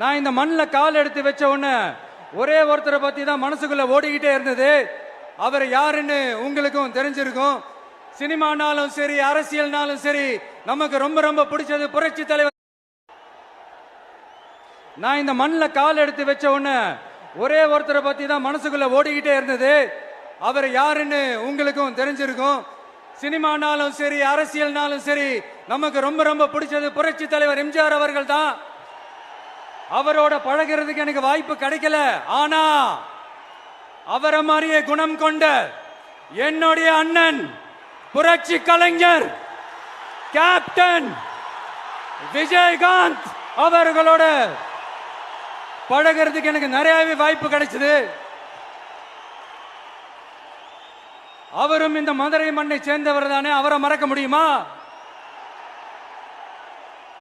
நான் இந்த மண்ணில் கால் எடுத்து வச்ச உடனே ஒரே ஒருத்தரை பத்தி தான் மனசுக்குள்ள ஓடிக்கிட்டே இருந்தது. அவர் யாருன்னு உங்களுக்கும் தெரிஞ்சிருக்கும். சினிமானாலும் சரி அரசியல்னாலும் சரி நமக்கு ரொம்ப ரொம்ப பிடிச்சது புரட்சி தலைவர். நான் இந்த மண்ணில் கால் எடுத்து வச்ச உடனே ஒரே ஒருத்தரை பத்தி தான் மனசுக்குள்ள ஓடிக்கிட்டே இருந்தது. அவர் யாருன்னு உங்களுக்கும் தெரிஞ்சிருக்கும். சினிமானாலும் சரி அரசியல்னாலும் சரி நமக்கு ரொம்ப ரொம்ப பிடிச்சது புரட்சி தலைவர் எம்ஜிஆர் அவர்கள் தான். அவரோட பழகிறதுக்கு எனக்கு வாய்ப்பு கிடைக்கல. ஆனா அவரை மாதிரியே குணம் கொண்ட என்னுடைய அண்ணன் புரட்சி கலைஞர் கேப்டன் விஜயகாந்த் அவர்களோட பழகிறதுக்கு எனக்கு நிறையவே வாய்ப்பு கிடைச்சது. அவரும் இந்த மதுரை மண்ணை சேர்ந்தவர் தானே அவரை மறக்க முடியுமா?